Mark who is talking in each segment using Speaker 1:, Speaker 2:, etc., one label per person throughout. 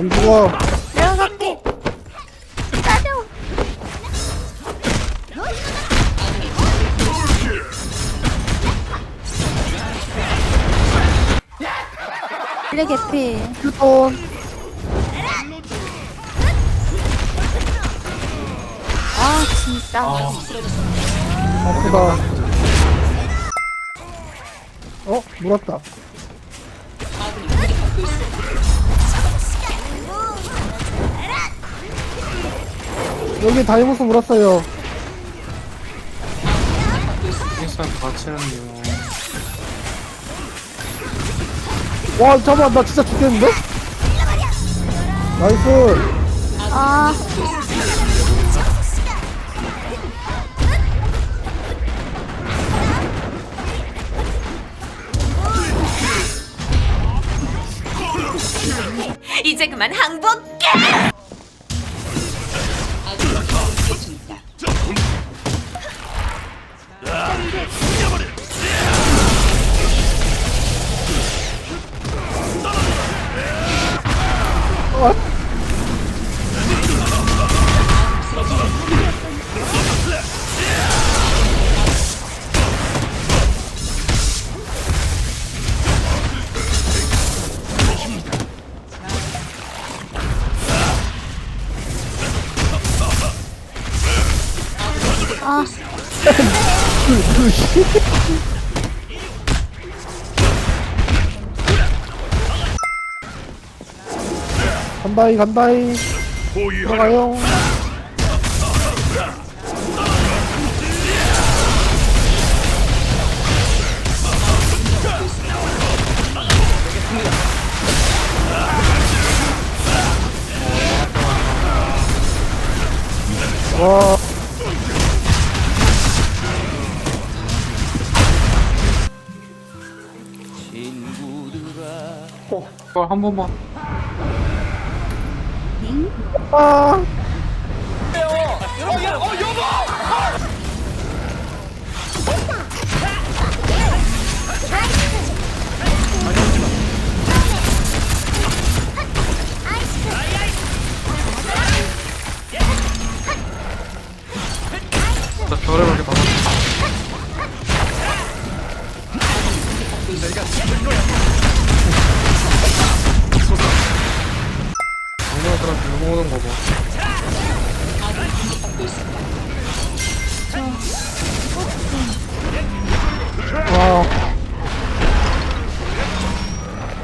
Speaker 1: 안 죽어.
Speaker 2: 내가 갈게. 기다려. 원래 개피.
Speaker 1: 휴톤.
Speaker 2: 아 진짜.
Speaker 1: 아프다. 어? 물었다. 여기 다이모스 물었어요.
Speaker 3: 일산.
Speaker 1: 와, 잠깐만, 나 진짜 죽겠는데? 나이스.
Speaker 2: 아
Speaker 4: 이제 그만 항복해!
Speaker 1: 간다이, 간다이. 들어가요. 와,
Speaker 3: 이거 한 번만.
Speaker 1: 아.
Speaker 3: 나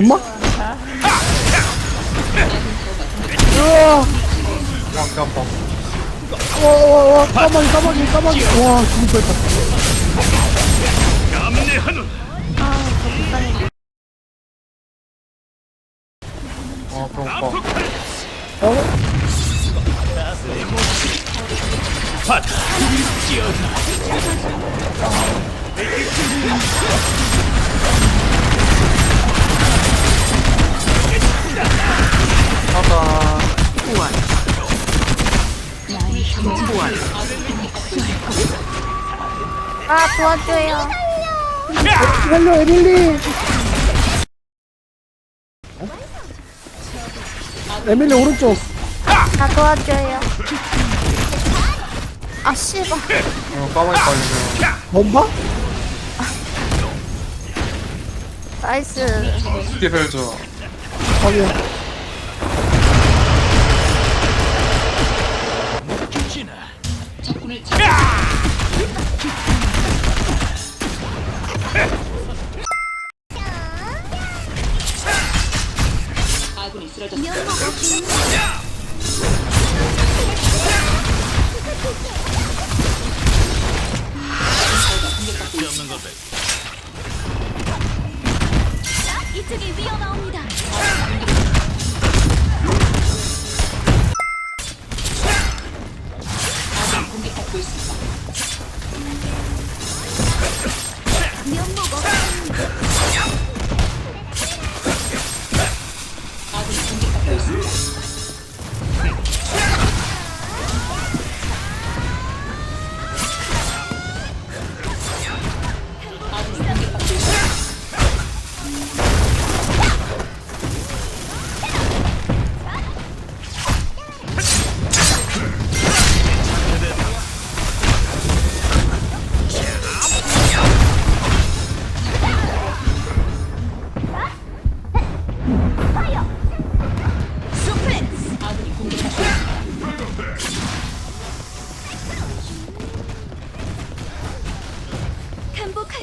Speaker 1: 엄마? 우와,
Speaker 3: 와, 개 아파.
Speaker 1: 와, 와, 와, 까마귀, 까마귀, 까마귀. 와, 죽을 뻔했다.
Speaker 3: 아,
Speaker 2: 아 도와줘요.
Speaker 1: 살려, 에밀리! 어? 에밀리 오른쪽.
Speaker 2: 아 도와줘요. 아 씨발
Speaker 3: 어, 까마귀 빨리네.
Speaker 1: 뭔가?
Speaker 2: 나이스
Speaker 4: 이게 별죠. 아니야.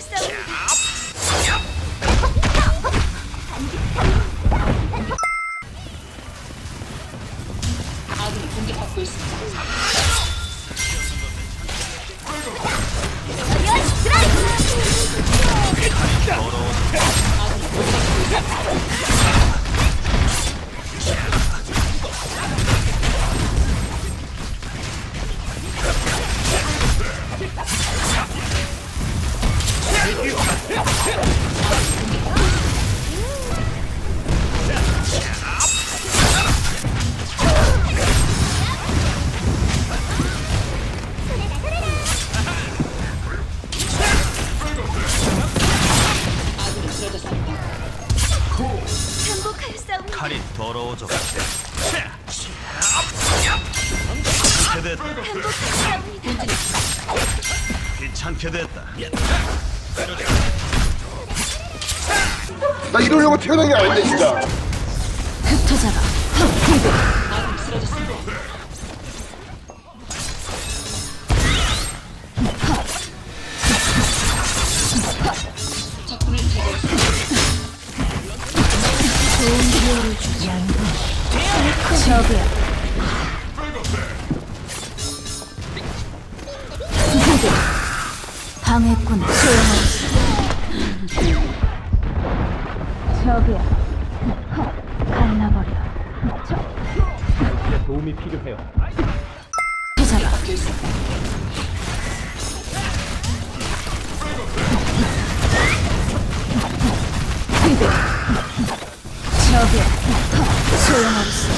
Speaker 4: 반복
Speaker 5: 귀찮게 됐다. 귀찮게 됐다.
Speaker 6: 나 이러려고 태어난 게 아닌데 진짜
Speaker 7: 방해꾼 소용없어. 저기야. 갈라버려.
Speaker 3: 도움이 필요해요.
Speaker 7: 찾아라. 저기야. 소용없어.